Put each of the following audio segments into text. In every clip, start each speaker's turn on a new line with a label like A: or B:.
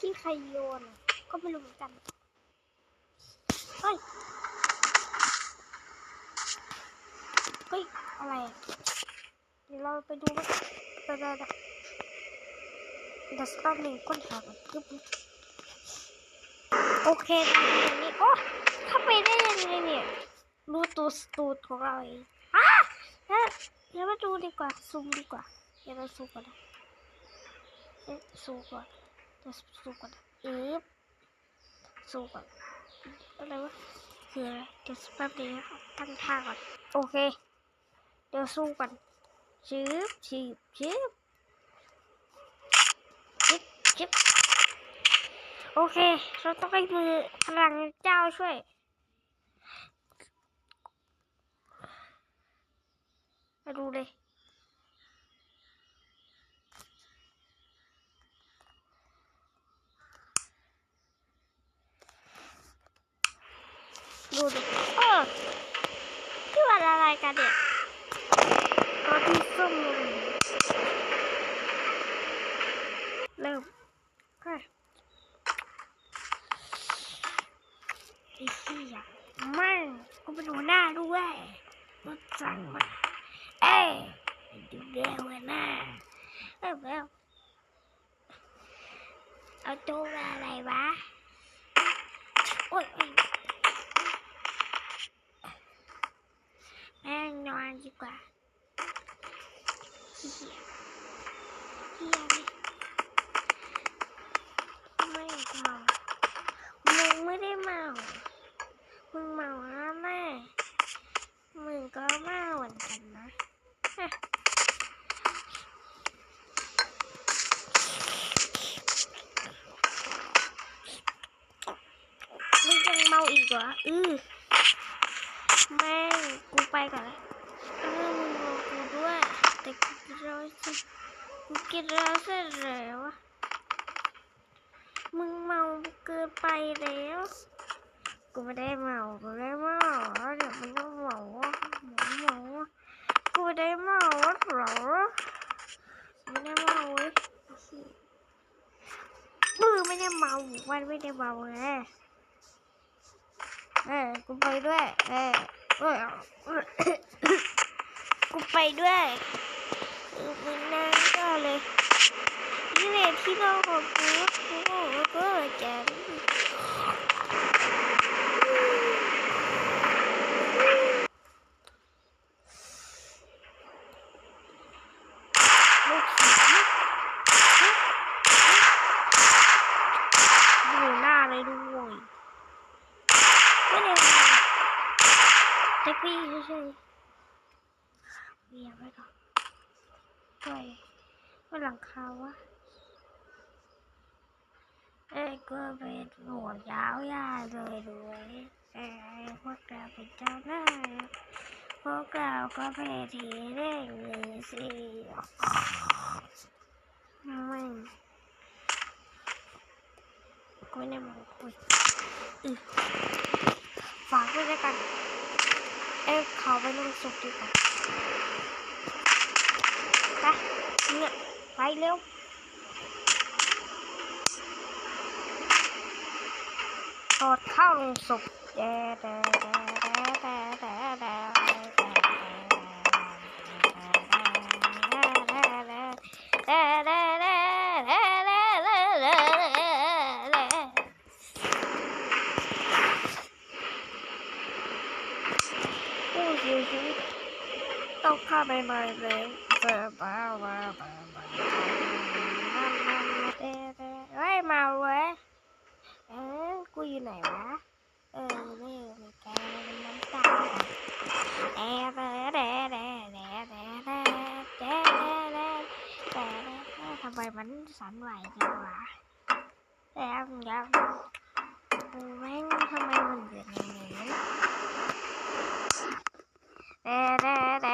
A: กี้ใครโยนก็ไม่รู้เหมือนกันเฮ้ยเฮ้ยอะไรเดี๋ยวเราไปดูว่าเดี๋ยวเดี๋ยวเดี๋ยวเดี๋ยวสักแป๊บหนึ่งค้นหาก่อนปึ๊บโอเคตรงนี้โอ้เข้าไปได้ยังไงเนี่ยดูตูสตูดของเราเองอะเดี๋ยวมาดูดีกว่าซูมดีกว่าเดี๋ยวเราซูมก่อนนะเอ๊ะซูมก่อน เดี๋ยวซูมก่อนเอ๊ะซูมก่อนอะไรวะคืออะไรเดี๋ยวแป๊บเดียวตั้งท่าก่อน โอเค เดี๋ยวสู้กันชืบชืบชืบชิบชิบโอเค เราต้องให้มือพลังเจ้าช่วยมาดูเลย ดูดิเออที่วันอะไร กันเนี่ยตัวที่ส้มเลยเริ่มเฮ้ยไอ้เหี้ยไม่งกูเป็นหัวหน้าด้วยรถสั่งมา เอ้ยดูเร็วหัวหน้าเอ้ยเร็วเอาตัวอะไรวะ โอ๊ยโอ๊ย แม่งนอน ดีกว่าเฮียเฮียนี่ไม่เมามึงไม่ได้เมา มึงเมาแล้วแม่มึงก็เมาเหมือนกันนะมึงยังเมาอีกเหรอ อือแม่กูไปก่อนและเออ มึงรอกกูด้วยแต่กูกินแล้วสิกูกินแล้วเสร็จแล้วอะมึงเมาเกินไปแล้วกูไม่ได้เมากูไม่ได้เมาเดี๋ยวมึงก็เมาอะเมาเมาอะกูไม่ได้เมาหรอไม่ได้เมาเว้ยมือไม่ได้เมาวันไม่ได้เมาไงเออกูไปด้วยเออเออเออ กูไปด้วยเออมึงนั่งก็เลยนี่แหละที่น้อนของกูกูก็จะลูกศิษย์ดูหน้า เลยด้วยไม่ได้มาแต่พี่เฉยๆเบียร์ไว้ก่อนด้วยว่าหลังคาวะเอ้ก็เป็นหัวยาวยาเลยด้วยเอ้พวกเราเป็นเจ้าหน้าพวกเราก็เป็นทีเร่งเลยสิไม่กูไม่ได้มาคุยอือฝากด้วยแล้วกัน เอ้ยเขาไปลงสุกดีกว่าไปเนี่ยไปเร็วตอดเข้าลงศพแดด่แด่แด่แด่แด่แด่แด่แด่แด่แด่แด่แดดแดด tóc pha bề mời về giờ vào và ấy màu quá à, cô như này quá ờ bây giờ mày ca nắm tay e đè đè đè đè đè đè đè thằng bầy bánh sẵn vậy cho quả để ăn dạ bán hôm nay mình vừa nhà nhà đè đè đè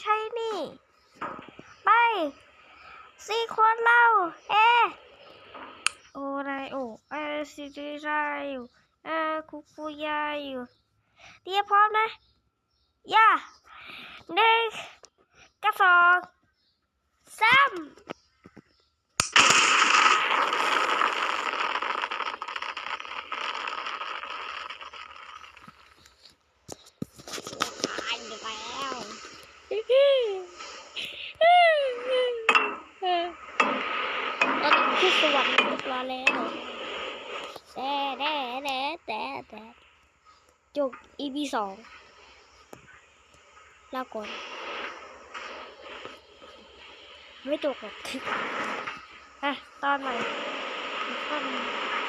A: ใช่นี่ ไปสี่คนเรา เอโอนายโอเอซีจิไรอยู่เอคุกุยาอยู่เตรียมพร้อมนะ ย่าหนึ่งกระสอบสาม แดดจบ EP สองลาก่อน ไม่จบหรอกอะตอนใหม่ตอีกคนหนึ่